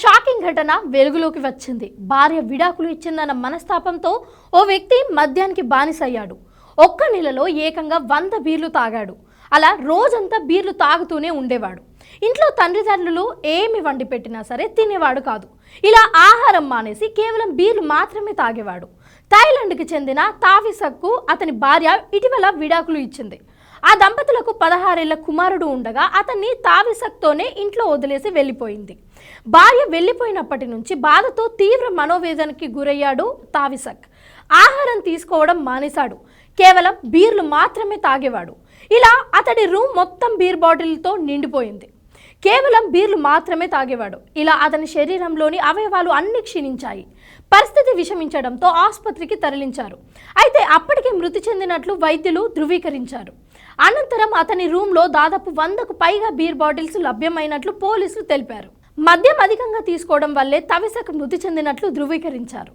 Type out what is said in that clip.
Shocking ఘటన వెలుగులోకి వచ్చింది. భార్య విడాకులు ఇచ్చిందన్న మనస్తాపంతో ఓ వ్యక్తి మద్యానికి బానిసయ్యాడు. ఒక్క నెలలో ఏకంగా వంద బీర్లు తాగాడు. అలా రోజంతా బీర్లు తాగుతూనే ఉండేవాడు. ఇంట్లో తండ్రిదండ్రులు ఏమి వండి పెట్టినా సరే తినేవాడు కాదు. ఇలా ఆహారం మానేసి కేవలం బీర్లు మాత్రమే తాగేవాడు. థాయిలాండ్కి చెందిన తావిసక్కు అతని భార్య ఇటీవల విడాకులు ఇచ్చింది. ఆ దంపతులకు పదహారేళ్ళ కుమారుడు ఉండగా అతన్ని తావిసక్తోనే ఇంట్లో వదిలేసి వెళ్ళిపోయింది. భార్య వెళ్ళిపోయినప్పటి నుంచి బాధతో తీవ్ర మనోవేదనకి గురయ్యాడు తావిసక్. ఆహారం తీసుకోవడం మానేశాడు. కేవలం బీర్లు మాత్రమే తాగేవాడు. ఇలా అతడి రూమ్ మొత్తం బీర్ బాటిల్తో నిండిపోయింది. కేవలం బీర్లు మాత్రమే తాగేవాడు. ఇలా అతని శరీరంలోని అవయవాలు అన్ని క్షీణించాయి. పరిస్థితి విషమించడంతో ఆసుపత్రికి తరలించారు. అయితే అప్పటికే మృతి చెందినట్లు వైద్యులు ధృవీకరించారు. అనంతరం అతని రూమ్లో దాదాపు వందకు పైగా బీర్ బాటిల్స్ లభ్యమైనట్లు పోలీసులు తెలిపారు. మద్యం అధికంగా తీసుకోవడం వల్లే తవిసకు మృతి చెందినట్లు ధృవీకరించారు.